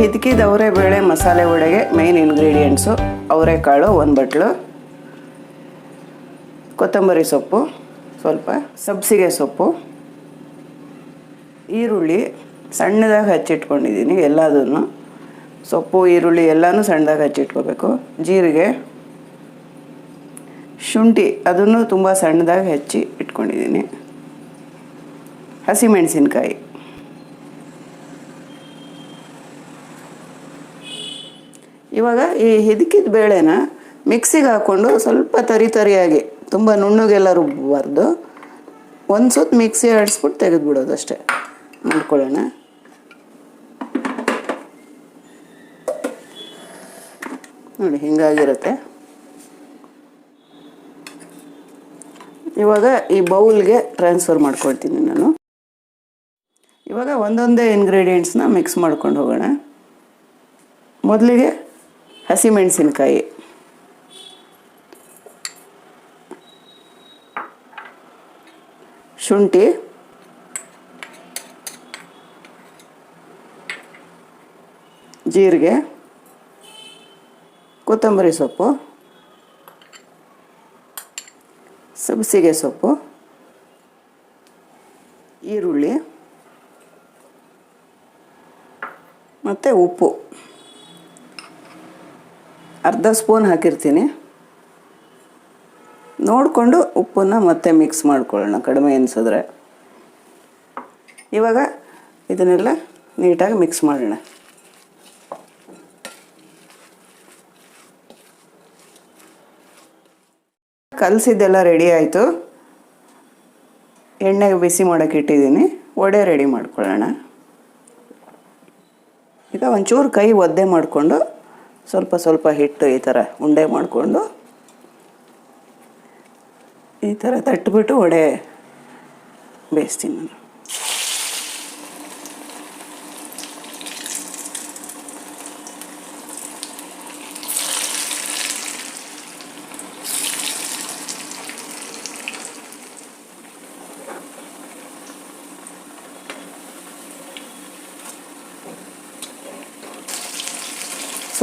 ಹಿದಕಿದ ಅವರೆಬೇಳೆ ಮಸಾಲೆ ವಡೆಗೆ main ingredients ಅವರೆಕಾಳು, ಒಂದು ಬಟ್ಲು, ಕೊತ್ತಂಬರಿ ಸೊಪ್ಪು, ಸ್ವಲ್ಪ ಸಬ್ಸಿಗೆ ಸೊಪ್ಪು, ಈರುಳ್ಳಿ ಸಣ್ಣದಾಗಿ ಹಚ್ಚಿಟ್ಕೊಂಡಿದ್ದೀನಿ ಎಲ್ಲದನ್ನು. ಸೊಪ್ಪು, ಈರುಳ್ಳಿ ಎಲ್ಲನೂ ಸಣ್ಣದಾಗಿ ಹಚ್ಚಿಟ್ಕೋಬೇಕು. ಜೀರಿಗೆ, ಶುಂಠಿ ಅದನ್ನು ತುಂಬ ಸಣ್ಣದಾಗಿ ಹೆಚ್ಚಿ ಇಟ್ಕೊಂಡಿದ್ದೀನಿ ಹಸಿಮೆಣಸಿನ್ಕಾಯಿ. ಇವಾಗ ಈ ಹಿದಕಿದ ಬೇಳೆನ ಮಿಕ್ಸಿಗೆ ಹಾಕ್ಕೊಂಡು ಸ್ವಲ್ಪ ತರಿ ತರಿಯಾಗಿ, ತುಂಬ ನುಣ್ಣುಗೆಲ್ಲ ರುಬ್ಬಬಾರ್ದು. ಒಂದು ಸುತ್ತ ಮಿಕ್ಸಿ ಆಡಿಸ್ಬಿಟ್ಟು ತೆಗೆದುಬಿಡೋದು ಅಷ್ಟೇ. ಮಾಡ್ಕೊಳ್ಳೋಣ. ನೋಡಿ, ಹಿಂಗಾಗಿರುತ್ತೆ. ಇವಾಗ ಈ ಬೌಲ್ಗೆ ಟ್ರಾನ್ಸ್ಫರ್ ಮಾಡ್ಕೊಳ್ತೀನಿ ನಾನು. ಇವಾಗ ಒಂದೊಂದೇ ಇಂಗ್ರೀಡಿಯೆಂಟ್ಸ್ನ ಮಿಕ್ಸ್ ಮಾಡ್ಕೊಂಡು ಹೋಗೋಣ. ಮೊದಲಿಗೆ ಹಸಿಮೆಣಸಿನ್ಕಾಯಿ ಶುಂಠಿ. ಜೀರಿಗೆ. ಕೊತ್ತಂಬರಿ ಸೊಪ್ಪು. ಸಬ್ಸಿಗೆ ಸೊಪ್ಪು. ಈರುಳ್ಳಿ. ಮತ್ತು ಉಪ್ಪು. ಅರ್ಧ ಸ್ಪೂನ್ ಹಾಕಿರ್ತೀನಿ. ನೋಡಿಕೊಂಡು ಉಪ್ಪನ್ನು ಮತ್ತೆ ಮಿಕ್ಸ್ ಮಾಡ್ಕೊಳ್ಳೋಣ ಕಡಿಮೆ ಅನಿಸಿದ್ರೆ ಇವಾಗ ಇದನ್ನೆಲ್ಲ ನೀಟಾಗಿ ಮಿಕ್ಸ್ ಮಾಡೋಣ. ಕಲಸಿದ್ದೆಲ್ಲ ರೆಡಿ ಆಯಿತು. ಎಣ್ಣೆಗೆ ಬಿಸಿ ಮಾಡೋಕೆ ಇಟ್ಟಿದ್ದೀನಿ. ವಡೆ ರೆಡಿ ಮಾಡ್ಕೊಳ್ಳೋಣ. ಈಗ ಒಂಚೂರು ಕೈ ಒದ್ದೆ ಮಾಡಿಕೊಂಡು ಸ್ವಲ್ಪ ಸ್ವಲ್ಪ ಹಿಟ್ಟು ಈ ಥರ ಉಂಡೆ ಮಾಡಿಕೊಂಡು ಈ ಥರ ತಟ್ಬಿಟ್ಟು ವಡೆ ಬೇಯಿಸ್ತೀನಿ ನಾನು.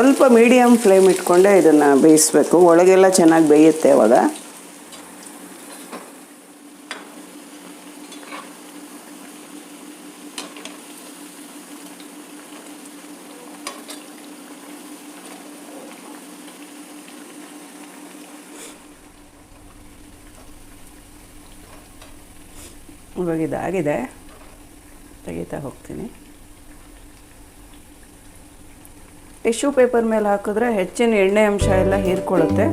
ಸ್ವಲ್ಪ ಮೀಡಿಯಮ್ ಫ್ಲೇಮ್ ಇಟ್ಕೊಂಡೆ ಇದನ್ನು ಬೇಯಿಸ್ಬೇಕು. ಒಳಗೆಲ್ಲ ಚೆನ್ನಾಗಿ ಬೇಯುತ್ತೆ ಅವಾಗ. ಇವಾಗ ಇದಾಗಿದೆ. ತೆಗಿತಾ ಹೋಗ್ತೀನಿ. ಟಿಶ್ಯೂ ಪೇಪರ್ ಮೇಲೆ ಹಾಕಿದ್ರೆ ಹೆಚ್ಚಿನ ಎಣ್ಣೆ ಅಂಶ ಎಲ್ಲ ಹೀರ್ಕೊಳ್ಳುತ್ತೆ.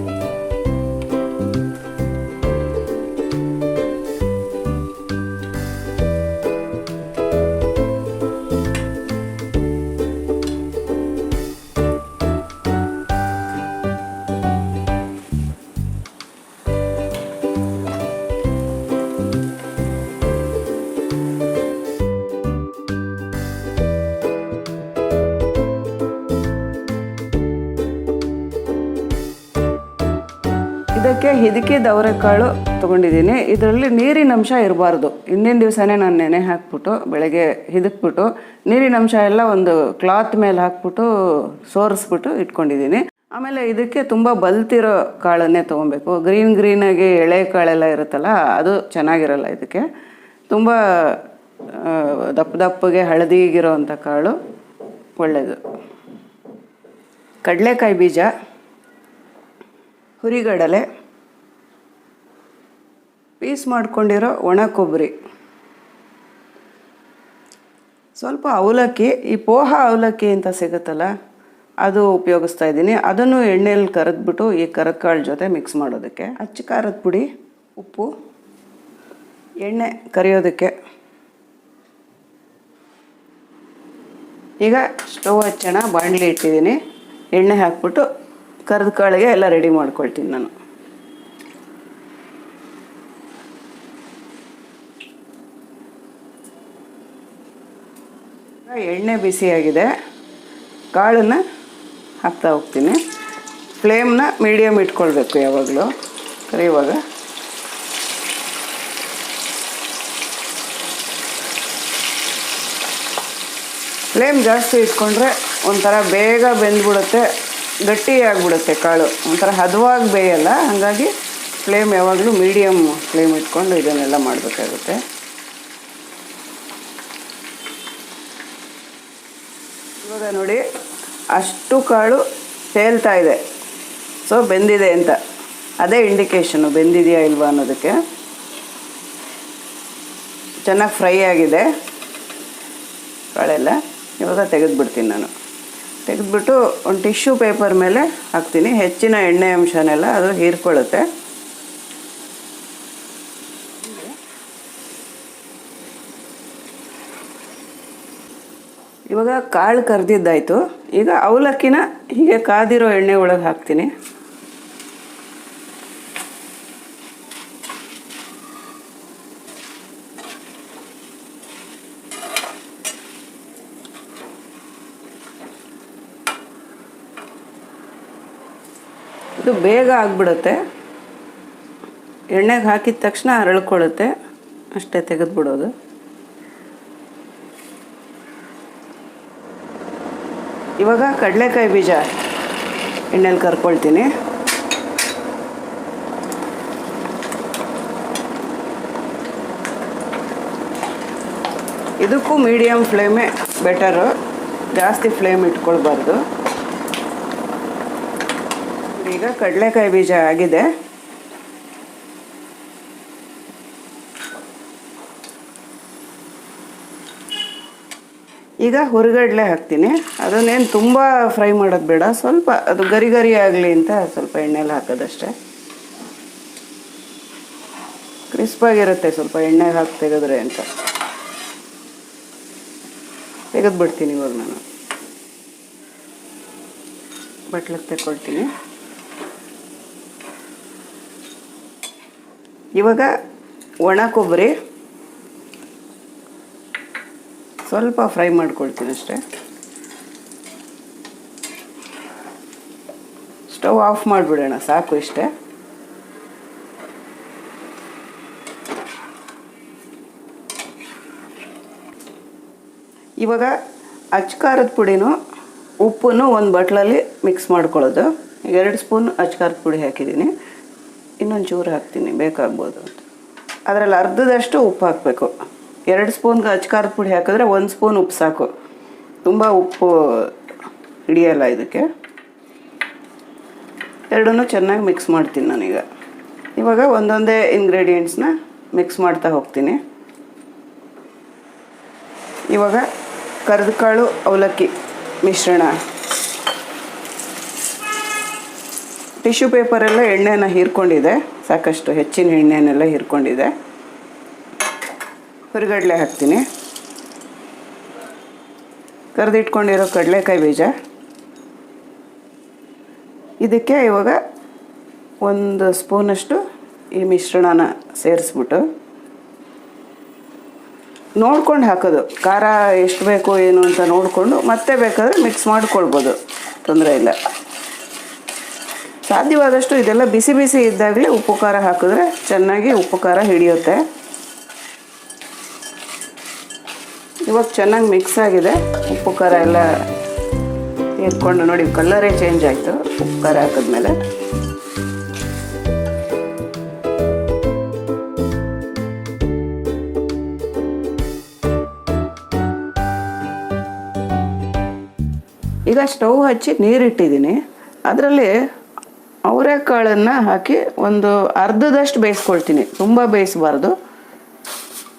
ಹಿದಕಿ ದವರೆಕಾಳು ತೊಗೊಂಡಿದ್ದೀನಿ. ಇದರಲ್ಲಿ ನೀರಿನ ಅಂಶ ಇರಬಾರ್ದು. ಹಿಂದಿನ ದಿವಸನೇ ನಾನು ನೆನೆ ಹಾಕ್ಬಿಟ್ಟು, ಬೆಳಗ್ಗೆ ಹಿದಕ್ಬಿಟ್ಟು, ನೀರಿನ ಅಂಶ ಎಲ್ಲ ಒಂದು ಕ್ಲಾತ್ ಮೇಲೆ ಹಾಕ್ಬಿಟ್ಟು ಸೋರಿಸ್ಬಿಟ್ಟು ಇಟ್ಕೊಂಡಿದ್ದೀನಿ. ಆಮೇಲೆ ಇದಕ್ಕೆ ತುಂಬ ಬಲ್ತಿರೋ ಕಾಳನ್ನೇ ತೊಗೊಬೇಕು. ಗ್ರೀನ್ ಗ್ರೀನಾಗಿ ಎಳೆ ಕಾಳೆಲ್ಲ ಇರುತ್ತಲ್ಲ, ಅದು ಚೆನ್ನಾಗಿರಲ್ಲ ಇದಕ್ಕೆ. ತುಂಬ ದಪ್ಪ ದಪ್ಪಗೆ ಹಳದಿಗಿರೋ ಅಂಥ ಕಾಳು. ಒಳ್ಳೆಯದು ಕಡಲೆಕಾಯಿ ಬೀಜ. ಹುರಿಗಡಲೆ. ಪೀಸ್ ಮಾಡ್ಕೊಂಡಿರೋ ಒಣ ಕೊಬ್ಬರಿ. ಸ್ವಲ್ಪ ಅವಲಕ್ಕಿ, ಈ ಪೋಹ ಅವಲಕ್ಕಿ ಅಂತ ಸಿಗುತ್ತಲ್ಲ, ಅದು ಉಪಯೋಗಿಸ್ತಾ ಇದ್ದೀನಿ. ಅದನ್ನು ಎಣ್ಣೆಯಲ್ಲಿ ಕರೆದ್ಬಿಟ್ಟು ಈ ಕರಕಾಳು ಜೊತೆ ಮಿಕ್ಸ್ ಮಾಡೋದಕ್ಕೆ. ಅಚ್ಚ ಖಾರದ ಪುಡಿ, ಉಪ್ಪು, ಎಣ್ಣೆ ಕರಿಯೋದಕ್ಕೆ. ಈಗ ಸ್ಟವ್ ಹಚ್ಚೋಣ, ಬಾಣಲಿ ಇಟ್ಟಿದ್ದೀನಿ. ಎಣ್ಣೆ ಹಾಕ್ಬಿಟ್ಟು ಕರೆದ ಕಾಳಿಗೆ ಎಲ್ಲ ರೆಡಿ ಮಾಡ್ಕೊಳ್ತೀನಿ ನಾನು. ಎಣ್ಣೆ ಬಿಸಿಯಾಗಿದೆ. ಕಾಳನ್ನು ಹಾಕ್ತಾ ಹೋಗ್ತೀನಿ. ಫ್ಲೇಮ್ನ ಮೀಡಿಯಮ್ ಇಟ್ಕೊಳ್ಬೇಕು ಯಾವಾಗಲೂ. ಇವಾಗ. ಫ್ಲೇಮ್ ಜಾಸ್ತಿ ಇಟ್ಕೊಂಡ್ರೆ ಒಂಥರ ಬೇಗ ಬೆಂದ್ಬಿಡುತ್ತೆ ಗಟ್ಟಿ ಆಗಿಬಿಡುತ್ತೆ ಕಾಳು. ಒಂಥರ ಹದವಾಗಿ ಬೇಯಲ್ಲ, ಹಾಗಾಗಿ ಫ್ಲೇಮ್ ಯಾವಾಗಲೂ ಮೀಡಿಯಮ್ ಫ್ಲೇಮ್ ಇಟ್ಕೊಂಡು ಇದನ್ನೆಲ್ಲ ಮಾಡಬೇಕಾಗುತ್ತೆ. ಇವಾಗ ನೋಡಿ ಅಷ್ಟು ಕಾಳು ಹೇಳ್ತಾ ಇದೆ. ಸೊ ಬೆಂದಿದೆ ಅಂತ. ಅದೇ ಇಂಡಿಕೇಶನು ಬೆಂದಿದೆಯಾ ಇಲ್ವಾ ಅನ್ನೋದಕ್ಕೆ. ಚೆನ್ನಾಗಿ ಫ್ರೈ ಆಗಿದೆ. ಕಾಳೆಲ್ಲ. ಇವಾಗ ತೆಗೆದುಬಿಡ್ತೀನಿ ನಾನು. ತೆಗೆದುಬಿಟ್ಟು ಒಂದು ಟಿಶ್ಯೂ ಪೇಪರ್ ಮೇಲೆ ಹಾಕ್ತೀನಿ. ಹೆಚ್ಚಿನ ಎಣ್ಣೆ ಅಂಶನೆಲ್ಲ ಅದು ಹೀರ್ಕೊಳ್ಳುತ್ತೆ. ಇವಾಗ ಕಾಳು ಕರ್ದಿದ್ದಾಯ್ತು. ಈಗ ಅವಲಕ್ಕಿನ ಹೀಗೆ ಕಾದಿರೋ ಎಣ್ಣೆ ಒಳಗೆ ಹಾಕ್ತೀನಿ. ಇದು ಬೇಗ ಆಗಿಬಿಡುತ್ತೆ. ಎಣ್ಣೆಗೆ ಹಾಕಿದ ತಕ್ಷಣ ಅರಳ್ಕೊಳ್ಳುತ್ತೆ. ಅಷ್ಟೇ ತೆಗೆದುಬಿಡೋದು. ಇವಾಗ ಕಡಲೆಕಾಯಿ ಬೀಜ ಎಣ್ಣೆಲಿ ಕರ್ಕೊಳ್ತೀನಿ. ಇದಕ್ಕೂ ಮೀಡಿಯಮ್ ಫ್ಲೇಮೇ ಬೆಟರು ಜಾಸ್ತಿ ಫ್ಲೇಮ್ ಇಟ್ಕೊಳ್ಬಾರ್ದು. ಈಗ ಕಡಲೆಕಾಯಿ ಬೀಜ ಆಗಿದೆ. ಈಗ ಹುರಿಗಡಲೆ ಹಾಕ್ತೀನಿ. ಅದನ್ನೇನು ತುಂಬ ಫ್ರೈ ಮಾಡೋದು ಬೇಡ. ಸ್ವಲ್ಪ ಅದು ಗರಿ ಗರಿ ಆಗಲಿ ಅಂತ ಸ್ವಲ್ಪ ಎಣ್ಣೆಲಿ ಹಾಕೋದಷ್ಟೇ. ಕ್ರಿಸ್ಪಾಗಿರುತ್ತೆ ಸ್ವಲ್ಪ ಎಣ್ಣೆಗೆ ಹಾಕಿ ತೆಗೆದ್ರೆ ಅಂತ. ತೆಗೆದು ಬಿಡ್ತೀನಿ ಇವಾಗ ನಾನು. ಬಟ್ಲಕ್ಕೆ ತೆಕ್ಕೊಳ್ತೀನಿ. ಇವಾಗ ಒಣ ಕೊಬ್ಬರಿ ಸ್ವಲ್ಪ ಫ್ರೈ ಮಾಡ್ಕೊಳ್ತೀನಿ ಅಷ್ಟೇ. ಸ್ಟವ್ ಆಫ್ ಮಾಡಿಬಿಡೋಣ, ಸಾಕು ಇಷ್ಟೇ. ಇವಾಗ ಅಚ್ಕಾರದ ಪುಡಿನೂ ಉಪ್ಪನ್ನು ಒಂದು ಬಟ್ಲಲ್ಲಿ ಮಿಕ್ಸ್ ಮಾಡ್ಕೊಳ್ಳೋದು. ಎರಡು ಸ್ಪೂನ್ ಅಚ್ಕಾರದ ಪುಡಿ ಹಾಕಿದ್ದೀನಿ. ಇನ್ನೊಂದು ಚೂರು ಹಾಕ್ತೀನಿ, ಬೇಕಾಗ್ಬೋದು ಅದರಲ್ಲಿ ಅರ್ಧದಷ್ಟು ಉಪ್ಪು ಹಾಕಬೇಕು. ಎರಡು ಸ್ಪೂನ್ಗೆ ಅಚ್ಕಾರದ ಪುಡಿ ಹಾಕಿದ್ರೆ ಒಂದು ಸ್ಪೂನ್ ಉಪ್ಪು ಸಾಕು. ತುಂಬ ಉಪ್ಪು ಹಿಡಿಯಲ್ಲ ಇದಕ್ಕೆ. ಎರಡನ್ನೂ ಚೆನ್ನಾಗಿ ಮಿಕ್ಸ್ ಮಾಡ್ತೀನಿ ನಾನೀಗ. ಇವಾಗ ಒಂದೊಂದೇ ಇಂಗ್ರೀಡಿಯೆಂಟ್ಸ್ನ ಮಿಕ್ಸ್ ಮಾಡ್ತಾ ಹೋಗ್ತೀನಿ. ಇವಾಗ ಕರೆದ ಕಾಳು ಅವಲಕ್ಕಿ ಮಿಶ್ರಣ. ಟಿಶ್ಯೂ ಪೇಪರೆಲ್ಲ ಎಣ್ಣೆನ ಹೀರ್ಕೊಂಡಿದೆ. ಸಾಕಷ್ಟು ಹೆಚ್ಚಿನ ಎಣ್ಣೆನೆಲ್ಲ ಹೀರ್ಕೊಂಡಿದೆ. ಹುರಿಗಡಲೆ ಹಾಕ್ತೀನಿ. ಕರೆದಿಟ್ಕೊಂಡಿರೋ ಕಡಲೆಕಾಯಿ ಬೀಜ. ಇದಕ್ಕೆ ಇವಾಗ ಒಂದು ಸ್ಪೂನಷ್ಟು ಈ ಮಿಶ್ರಣನ ಸೇರಿಸ್ಬಿಟ್ಟು ನೋಡ್ಕೊಂಡು ಹಾಕೋದು. ಖಾರ ಎಷ್ಟು ಬೇಕು ಏನು ಅಂತ ನೋಡಿಕೊಂಡು ಮತ್ತೆ ಬೇಕಾದರೆ ಮಿಕ್ಸ್ ಮಾಡ್ಕೊಳ್ಬೋದು. ತೊಂದರೆ ಇಲ್ಲ. ಸಾಧ್ಯವಾದಷ್ಟು ಇದೆಲ್ಲ ಬಿಸಿ ಬಿಸಿ ಇದ್ದಾಗಲೇ ಉಪ್ಪು ಖಾರ ಹಾಕಿದ್ರೆ ಚೆನ್ನಾಗಿ ಉಪ್ಪು ಖಾರ ಹಿಡಿಯುತ್ತೆ. ಇವಾಗ ಚೆನ್ನಾಗಿ ಮಿಕ್ಸ್ ಆಗಿದೆ. ಉಪ್ಪು, ಖಾರ ಎಲ್ಲ ಇಟ್ಕೊಂಡು ನೋಡಿ ಕಲ್ಲರೇ ಚೇಂಜ್ ಆಯಿತು. ಉಪ್ಪು, ಖಾರ ಹಾಕಿದ್ಮೇಲೆ. ಈಗ ಸ್ಟವ್ ಹಚ್ಚಿ ನೀರಿಟ್ಟಿದ್ದೀನಿ. ಅದರಲ್ಲಿ ಅವರೆಕಾಳನ್ನು ಹಾಕಿ ಒಂದು ಅರ್ಧದಷ್ಟು ಬೇಯಿಸ್ಕೊಳ್ತೀನಿ. ತುಂಬ ಬೇಯಿಸಬಾರ್ದು.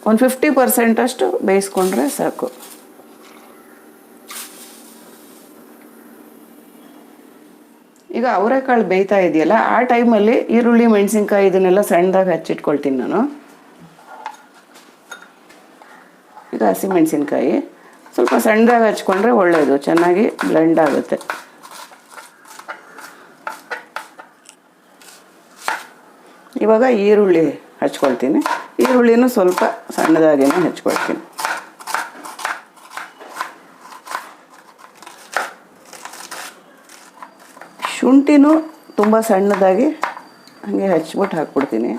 ಒಂದು ಫಿಫ್ಟಿ ಪರ್ಸೆಂಟಷ್ಟು ಬೇಯಿಸ್ಕೊಂಡ್ರೆ ಸಾಕು. ಈಗ ಅವರೆಕಾಳು ಬೇಯ್ತಾ ಇದೆಯಲ್ಲ, ಆ ಟೈಮಲ್ಲಿ ಈರುಳ್ಳಿ, ಮೆಣಸಿನ್ಕಾಯಿ ಇದನ್ನೆಲ್ಲ ಸಣ್ಣದಾಗಿ ಹಚ್ಚಿಟ್ಕೊಳ್ತೀನಿ ನಾನು. ಈಗ ಹಸಿಮೆಣಸಿನ್ಕಾಯಿ ಸ್ವಲ್ಪ ಸಣ್ಣದಾಗಿ ಹಚ್ಕೊಂಡ್ರೆ ಒಳ್ಳೆಯದು ಚೆನ್ನಾಗಿ ಬ್ಲೆಂಡ್ ಆಗುತ್ತೆ. ಇವಾಗ ಈರುಳ್ಳಿ ಹಚ್ಕೊಳ್ತೀನಿ. ಈರುಳ್ಳಿನೂ ಸ್ವಲ್ಪ ಸಣ್ಣದಾಗೇನೆ ಹೆಚ್ಕೊಳ್ತೀನಿ. ಶುಂಠಿನೂ ತುಂಬ ಸಣ್ಣದಾಗಿ ಹಂಗೆ ಹಚ್ಬಿಟ್ಟು ಹಾಕ್ಬಿಡ್ತೀನಿ.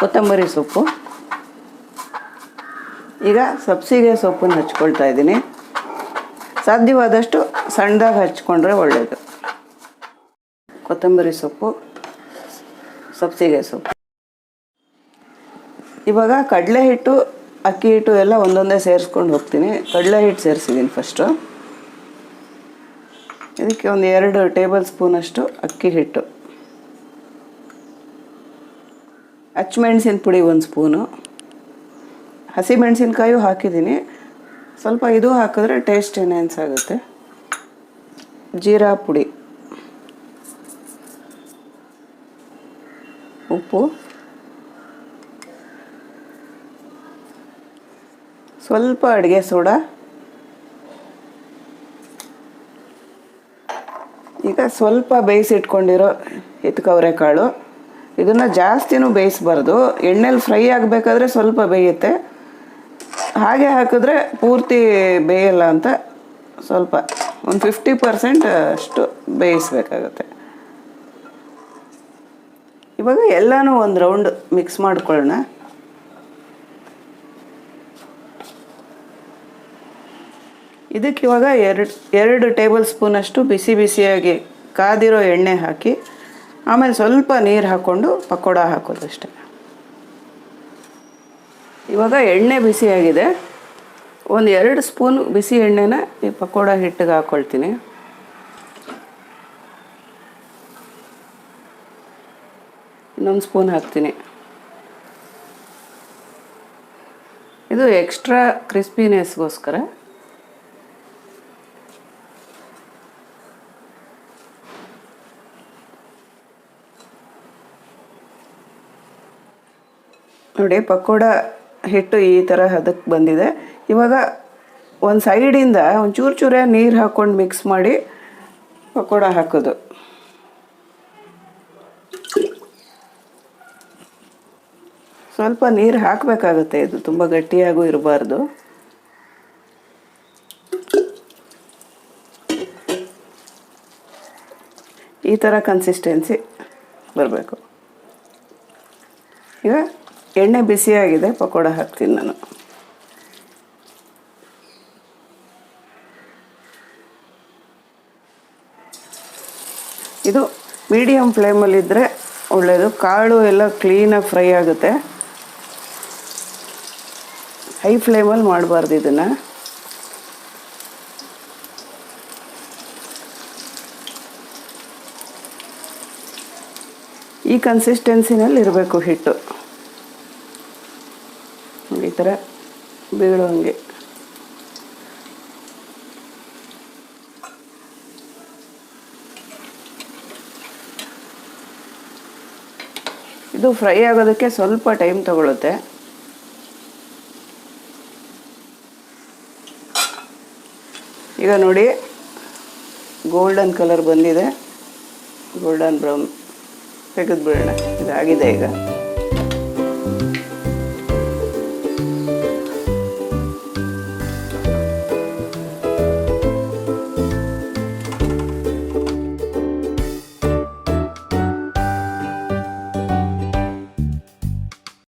ಕೊತ್ತಂಬರಿ ಸೊಪ್ಪು. ಈಗ ಸಬ್ಸಿಗೆ ಸೊಪ್ಪನ್ನು ಹಚ್ಕೊಳ್ತಾ ಇದ್ದೀನಿ. ಸಾಧ್ಯವಾದಷ್ಟು ಸಣ್ಣದಾಗಿ ಹಚ್ಕೊಂಡ್ರೆ ಒಳ್ಳೆಯದು ಕೊತ್ತಂಬರಿ ಸೊಪ್ಪು ಸಬ್ಸಿಗೆ ಸೊಪ್ಪು. ಇವಾಗ ಕಡಲೆ ಹಿಟ್ಟು, ಅಕ್ಕಿ ಹಿಟ್ಟು ಎಲ್ಲ ಒಂದೊಂದೇ ಸೇರಿಸ್ಕೊಂಡು ಹೋಗ್ತೀನಿ. ಕಡಲೆ ಹಿಟ್ಟು ಸೇರಿಸಿದ್ದೀನಿ ಫಸ್ಟು ಇದಕ್ಕೆ ಒಂದು ಎರಡು ಟೇಬಲ್ ಸ್ಪೂನಷ್ಟು ಅಕ್ಕಿ ಹಿಟ್ಟು. ಹಚ್ಮೆಣ್ಸಿನ ಪುಡಿ ಒಂದು ಸ್ಪೂನು. ಹಸಿಮೆಣಸಿನ್ಕಾಯು ಹಾಕಿದ್ದೀನಿ. ಸ್ವಲ್ಪ ಇದು ಹಾಕಿದ್ರೆ ಟೇಸ್ಟ್ ಎನ್ಹ್ಯಾನ್ಸ್ ಆಗುತ್ತೆ. ಜೀರಾ ಪುಡಿ. ಉಪ್ಪು. ಸ್ವಲ್ಪ ಅಡುಗೆ ಸೋಡಾ. ಈಗ ಸ್ವಲ್ಪ ಬೇಯಿಸಿಟ್ಕೊಂಡಿರೋ ಎತ್ಕವ್ರೆ ಕಾಳು. ಇದನ್ನು ಜಾಸ್ತಿನೂ ಬೇಯಿಸ್ಬಾರ್ದು. ಎಣ್ಣೆಲಿ ಫ್ರೈ ಆಗಬೇಕಾದ್ರೆ ಸ್ವಲ್ಪ ಬೇಯುತ್ತೆ. ಹಾಗೆ ಹಾಕಿದ್ರೆ ಪೂರ್ತಿ ಬೇಯಲ್ಲ ಅಂತ ಸ್ವಲ್ಪ ಒಂದು ಫಿಫ್ಟಿ ಪರ್ಸೆಂಟ್ ಅಷ್ಟು ಬೇಯಿಸ್ಬೇಕಾಗತ್ತೆ. ಇವಾಗ ಎಲ್ಲನೂ ಒಂದು ರೌಂಡ್ ಮಿಕ್ಸ್ ಮಾಡ್ಕೊಳ್ಳೋಣ. ಇದಕ್ಕೆ ಇವಾಗ ಎರಡು ಎರಡು ಟೇಬಲ್ ಸ್ಪೂನಷ್ಟು ಬಿಸಿ ಬಿಸಿಯಾಗಿ ಕಾದಿರೋ ಎಣ್ಣೆ ಹಾಕಿ ಆಮೇಲೆ ಸ್ವಲ್ಪ ನೀರು ಹಾಕ್ಕೊಂಡು ಪಕೋಡ ಹಾಕೋದಷ್ಟೆ. ಇವಾಗ ಎಣ್ಣೆ ಬಿಸಿಯಾಗಿದೆ ಒಂದು ಎರಡು ಸ್ಪೂನ್ ಬಿಸಿ ಎಣ್ಣೆನ ಈ ಪಕೋಡ ಹಿಟ್ಟಿಗೆ ಹಾಕ್ಕೊಳ್ತೀನಿ ಇನ್ನೊಂದು ಸ್ಪೂನ್ ಹಾಕ್ತೀನಿ. ಇದು ಎಕ್ಸ್ಟ್ರಾ ಕ್ರಿಸ್ಪಿನೆಸ್ಗೋಸ್ಕರ. ನೋಡಿ, ಪಕೋಡ ಹಿಟ್ಟು ಈ ಥರ ಹದಕ್ಕೆ ಬಂದಿದೆ. ಇವಾಗ ಒಂದು ಸೈಡಿಂದ ಒಂದು ಚೂರು ಚೂರೇ ನೀರು ಹಾಕ್ಕೊಂಡು ಮಿಕ್ಸ್ ಮಾಡಿ ಪಕೋಡ ಹಾಕೋದು. ಸ್ವಲ್ಪ ನೀರು ಹಾಕಬೇಕಾಗುತ್ತೆ, ಇದು ತುಂಬ ಗಟ್ಟಿಯಾಗೂ ಇರಬಾರ್ದು. ಈ ಥರ ಕನ್ಸಿಸ್ಟೆನ್ಸಿ ಬರಬೇಕು. ಈಗ ಎಣ್ಣೆ ಬಿಸಿಯಾಗಿದೆ, ಪಕೋಡ ಹಾಕ್ತೀನಿ ನಾನು. ಇದು ಮೀಡಿಯಮ್ ಫ್ಲೇಮಲ್ಲಿದ್ದರೆ ಒಳ್ಳೆಯದು ಕಾಳು ಎಲ್ಲ ಕ್ಲೀನಾಗಿ ಫ್ರೈ ಆಗುತ್ತೆ. ಹೈ ಫ್ಲೇಮಲ್ಲಿ ಮಾಡಬಾರ್ದು ಇದನ್ನು. ಈ ಕನ್ಸಿಸ್ಟೆನ್ಸಿನಲ್ಲಿ ಇರಬೇಕು ಹಿಟ್ಟು. ಥರ ಬೀಳುವಂಗೆ ಇದು ಫ್ರೈ ಆಗೋದಕ್ಕೆ ಸ್ವಲ್ಪ ಟೈಮ್ ತಗೊಳುತ್ತೆ. ಈಗ ನೋಡಿ, ಗೋಲ್ಡನ್ ಕಲರ್ ಬಂದಿದೆ. ಗೋಲ್ಡನ್ ಬ್ರೌನ್ ತೆಗೆದ್ಬಿಡೋಣ. ಇದಾಗಿದೆ ಈಗ.